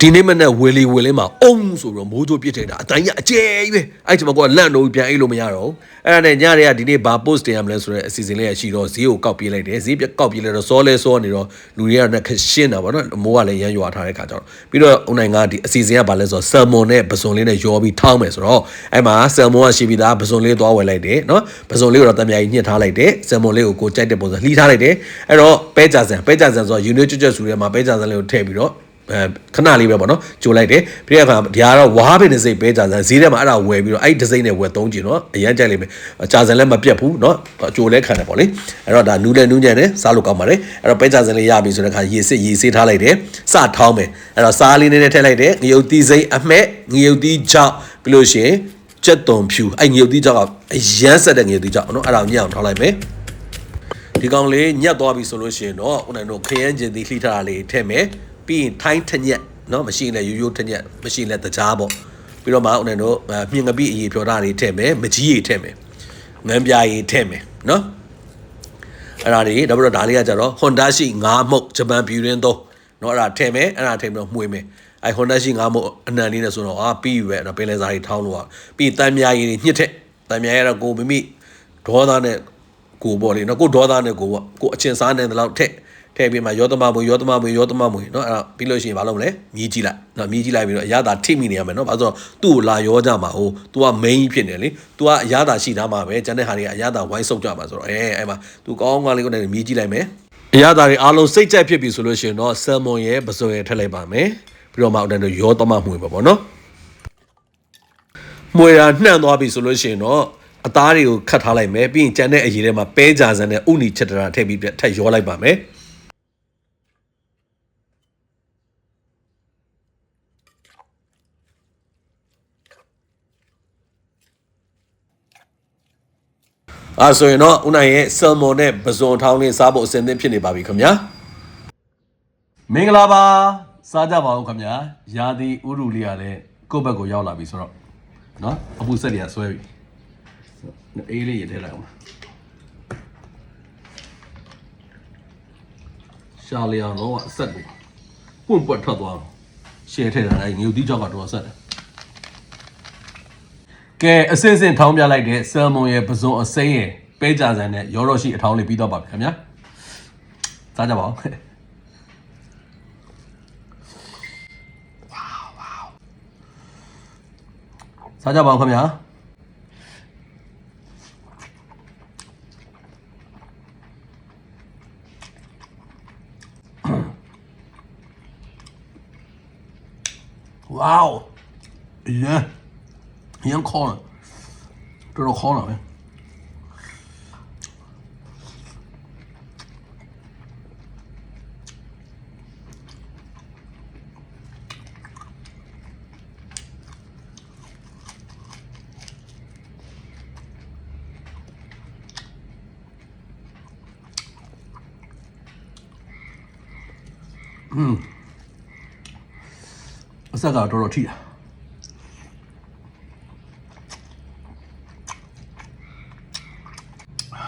ဒီနေ့မနေ့ဝေလီဝေလင်းမှာအုံဆိုပြီးတော့မိုးကြိုးပြစ်ထည့်တာအတိုင်းကြီးအကျဲကြီးပဲအဲ့ဒီမှာကိုကလန့်တော့ပြန်အိတ်လို့မရတော့ဘူးအဲ့ဒါနဲ့ညတွေကဒီနေ့ဘာ post တင်ရမလဲဆိုတော့အစီအစဉ်လေးရရှိတော့ဈေးကိုကောက်ပြေးလိုက်တယ်ဈေးကောက်ပြေးလိုက်တော့စောလဲစောနေတော့လူတွေကလည်းခရှင်းတာပေါ့နော်မိုးကလည်းရမ်းရွာထားတဲ့ခါကျတော့ပြီးတော့ဦးနိုင်ကဒီအစီအစဉ်ကဘာလဲဆိုတော့ဆယ်မွန်နဲ့ပစွန်လေးနဲ့ရောပြီးထောင်းမယ်ဆိုတော့အဲ့မှာဆယ်မွန်ကရှိပြီးသားပစွန်လေးသွားဝယ်လိုက်တယ်နော်ပစွန်လေးကိုတော့တံမြာကြီးညှစ်ထားလိုက်တယ်ဆယ်မွန်လေးကိုကိုကြိုက်တဲ့ပုံစံလှီးထားလိုက်တယ်အဲ့တော့ပဲကြဆန်ပဲကြဆန်ဆိုတော့ယူနစ်ကျွတ်ကျွတ်ဆူထဲမှာပဲကြဆန်လေးကိုထည့်ပြီးတော့အဲ ခဏလေးပဲပေါ့နော်ကြိုလိုက်တယ်ပြီးတဲ့အခါဒီကတော့ဝါးပင်တစ်စိတ်ပဲကြာစံဈေးထဲမှာအဲ့ဒါဝယ်ပြီးတော့အဲ့ဒီတစ်စိတ်နဲ့ဝယ်သုံးကြည့်နော်အရန်ကြိုက်လိမ့်မယ်ကြာစံလည်းမပြတ်ဘူးနော်ကြိုလဲခံတယ်ပေါ့လေအဲ့တော့ဒါနူးလဲနူးညံ့တယ်စားလို့ကောင်းပါတယ်အဲ့တော့ပဲကြာစံလေးရပြီဆိုတဲ့အခါရေစစ်ရေဆေးထားလိုက်တယ်စထောင်းမယ်အဲ့တော့စားလေးနည်းနည်းထည့်လိုက်တယ်ငရုတ်သီးစိမ့်အမှက်ငရုတ်သီးချောက်ပြီးလို့ရှိရင်ကြက်သွန်ဖြူအဲ့ငရုတ်သီးချောက်ကအရန်ဆက်တဲ့ငရုတ်သီးချောက်နော်အဲ့ဒါကိုညံ့အောင်ထောင်းလိုက်မယ်ဒီကောင်လေးညက်သွားပြီဆိုလို့ရှိရင်တော့ဦးနိုင်တို့ခရမ်းကျင်သီးလှိထားတာလေးထည့်မယ် ပြီးရင်ထိုင်းထညက်နော်မရှိရင်လည်းရိုးရိုးထညက်မရှိရင်လည်းတကြားပေါ့ပြီးတော့မှဦးနိုင်တို့မြင်ငပိအရေးဖြောတာတွေထည့်မယ်မကြီးရီထည့်မယ်ငန်းပြားရီထည့်မယ်နော်အဲ့ဒါတွေနောက်ပြီးတော့ဒါလေးကကြတော့ Honda ရှိ9မှုတ်ဂျပန်ပြည်ရင်းသုံးနော်အဲ့ဒါထည့်မယ်အဲ့ဒါထည့်ပြီးတော့မှွေမယ်အဲ Honda ရှိ9မှုတ်အနံလေးနဲ့ဆိုတော့အာပြီးပြီပဲအဲ့တော့ပင်လယ်စာတွေထောင်းလို့อ่ะပြီးတန်မြာရီညှစ်ထက်တန်မြာရီကတော့ကိုမိမိဒေါသနဲ့ကိုပေါ့လေနော်ကိုဒေါသနဲ့ကိုပေါ့ကိုအချင်းစားနေတယ်လို့ထက် ထည့်ပြီးမှရောသမမွေရောသမမွေရောသမမွေเนาะအဲ့ဒါပြီးလို့ရှိရင်ဘာလုပ်မလဲမြည်ကြည့်လိုက်เนาะမြည်ကြည့်လိုက်ပြီးတော့အရသာထိမိနေရမယ်เนาะဘာလို့ဆိုတော့သူ့ကိုလာရောကြမှာဟို तू က main ဖြစ်နေလေ तू ကအရသာရှိသားမှာပဲကျန်တဲ့ဟာတွေကအရသာဝိုင်းဆုပ်ကြမှာဆိုတော့အဲအဲ့မှာ तू ကောင်းကောင်းလေးကိုလည်းမြည်ကြည့်လိုက်မယ်အရသာတွေအားလုံးစိတ်ကြိုက်ဖြစ်ပြီဆိုလို့ရှိရင်တော့ဆယ်မွန်ရဲ့ပစုံရဲ့ထည့်လိုက်ပါမယ်ပြီးတော့မှဦးတန်းတို့ရောသမမွေပါပေါ့เนาะမွေတာနှံ့သွားပြီဆိုလို့ရှိရင်တော့အသားတွေကိုခတ်ထားလိုက်မယ်ပြီးရင်ကျန်တဲ့အရေးထဲမှာပဲကြစံနဲ့ဥနီချက်တရာထည့်ပြီးထည့်ရောလိုက်ပါမယ် အဲဆိုရင်တော့ဦးနိုင်ရဲ့ဆယ်မွန်နဲ့ပဇွန်ထောင်းနဲ့စားဖို့အဆင်သင့်ဖြစ်နေပါပြီခင်ဗျာမင်္ဂလာပါစားကြပါဦးခင်ဗျာရာသီဥရုလေးကလည်းကိုယ့်ဘက်ကိုရောက်လာပြီဆိုတော့နော်အပူဆက်တွေကဆွဲပြီအေးလေးရေထည့်လိုက်အောင်ရှာလျောင်းတော့အဆက်ကိုပွန့်ပွက်ထွက်သွားတော့ရှယ်ထည့်တာလည်းငြူတိကြောက်ကတော့ဆက်တယ် ကဲအစင်းစင်းထောင်းပြလိုက်တဲ့ဆယ်မွန်ရဲ့ပဇွန်အစိမ်းရဲ့ပဲကြဆန်နဲ့ရောရောရှိအထောင်းလေးပြီးတော့ပါပြီခင်ဗျာစားကြပါဦးစားကြပါဦးခင်ဗျာဝေါရန်ရန် ခေါ်တော်တော်ခေါ်လာပဲအဆက်ကတော်တော်ထိတာအဲ့ငြုတ်တိကြောက်တော့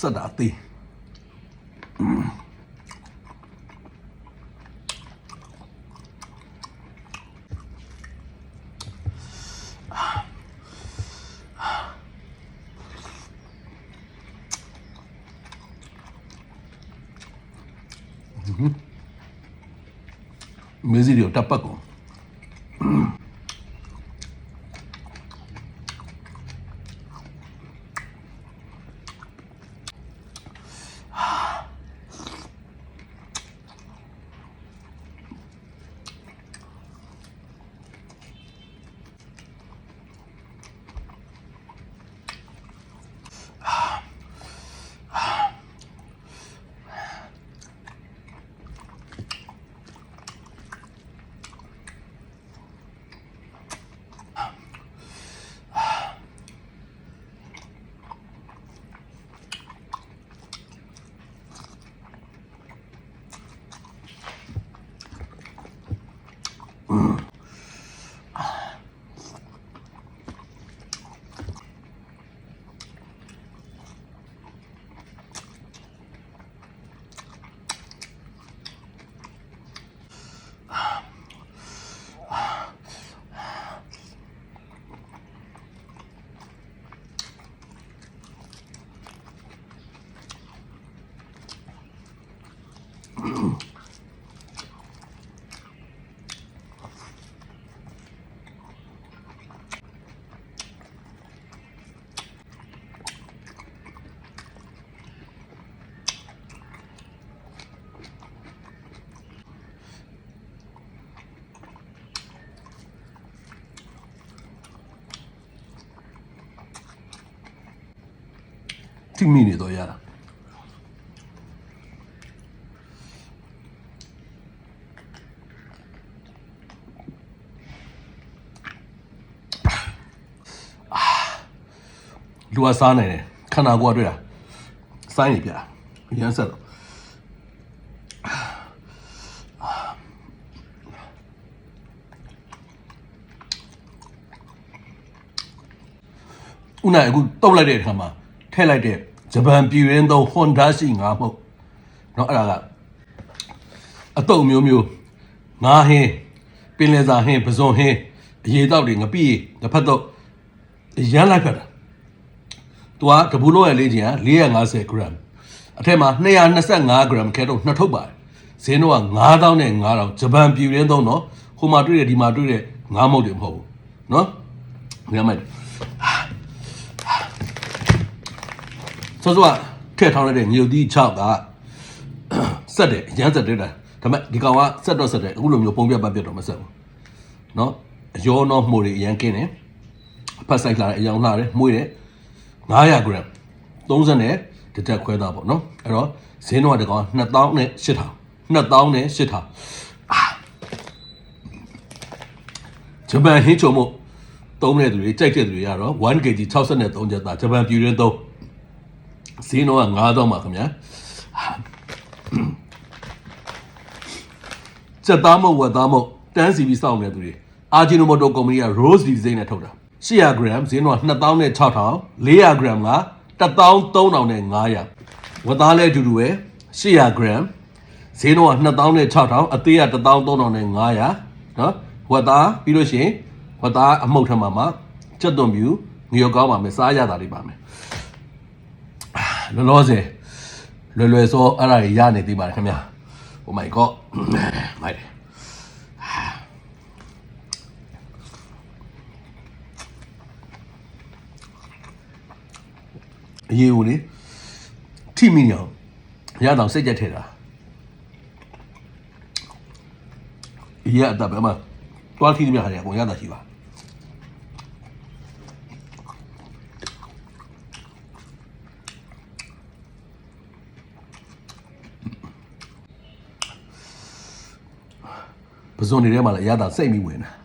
ဆက်တာအသေးမေးစီတွေကိုတပ်ပ တ်ကုန်ထိမိနေတော့ရတာ လူကစားနေတယ်ခန္ဓာကိုယ်ကတွေ့တာစိုင်းနေပြတာရမ်းဆက်တော့ဦးနိုင်အခုတုတ်လိုက်တဲ့အခါမှာထည့်လိုက်တဲ့ဂျပန်ပြည်ရင်းသုံး Honda ရှိငါမဟုတ်เนาะအဲ့ဒါကအတုံမျိုးမျိုးငါဟင်းပင်လယ်စာဟင်းပဇွန်ဟင်းအရေတောက်တွေငပိငဖက်တော့ရမ်းလိုက်ဖက်တာ သူကတပူလုံးရဲ့လေးချင်က450 gram အထက်မှာ225 gram ခဲတော့နှစ်ထုတ်ပါတယ်ဈေးတော့က9000နဲ့9000ဂျပန်ပြည်ရင်းသုံးတော့ဟိုမှာတွေ့တယ်ဒီမှာတွေ့တယ်ငါးမုတ်တွေမဟုတ်ဘူးเนาะမြင်မိုက်စောစောကထည့်ထောင်းလိုက်တဲ့ညိုတီး6ကဆက်တယ်အရမ်းဆက်တယ်တာဒါပေမဲ့ဒီကောင်ကဆက်တော့ဆက်တယ်အခုလိုမျိုးပုံပြပတ်ပြတ်တော့မဆက်ဘူးเนาะအယောတော့မှုတွေအရန်ကင်းတယ်အဖက်ဆိုင်လာတယ်အယောင်လာတယ်မှုတယ် 900 gram 30နဲ့တစ်တက်ခွဲသားပေါ့နော်အဲ့တော့ဈေးနှုန်းကတကောင်2000နဲ့8000 2000နဲ့8000အာဂျပန်ဟင်းချုံမို့သုံးတဲ့သူတွေကြိုက်တဲ့သူတွေကတော့ 1 kg 63ကျပ်သားဂျပန်ပြည်ရင်းသုံးဈေးနှုန်းက9000ပါခင်ဗျာစက်သားမဟုတ်ဝက်သားမဟုတ်တန်းစီပြီးစောင့်နေတဲ့သူတွေအာဂျီနိုမိုတိုကုမ္ပဏီက Rose Design နဲ့ထုတ်တာ 100 gram ဈေးနှုန်းက2000နဲ့6000 400 gram က13000နဲ့900ဝက်သားလည်းအတူတူပဲ100 gram ဈေးနှုန်းက2000နဲ့6000အသေးက13000နဲ့900နော်ဝက်သားပြီးလို့ရှိရင်ဝက်သားအမှုတ်ထမှာမှာကြက်သွန်ပြူငရုတ်ကောင်းပါမယ်စားရတာလေးပါမယ်လောလောဆယ်လွယ်လွယ်စောအဲ့ဒါကြီးရနေသေးပါတယ်ခင်ဗျာ Oh my god မိုက် အရေးဦးလေထိမိနေအောင်ရတော့စိတ်ကြက်ထဲတာရအပ်တယ်မှာတွားထိနေမြခါရအကုန်ရတာရှိပါပဇွန်တွေထဲမှာလည်းရတာစိတ်မိဝင်တာ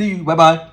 See you, bye bye.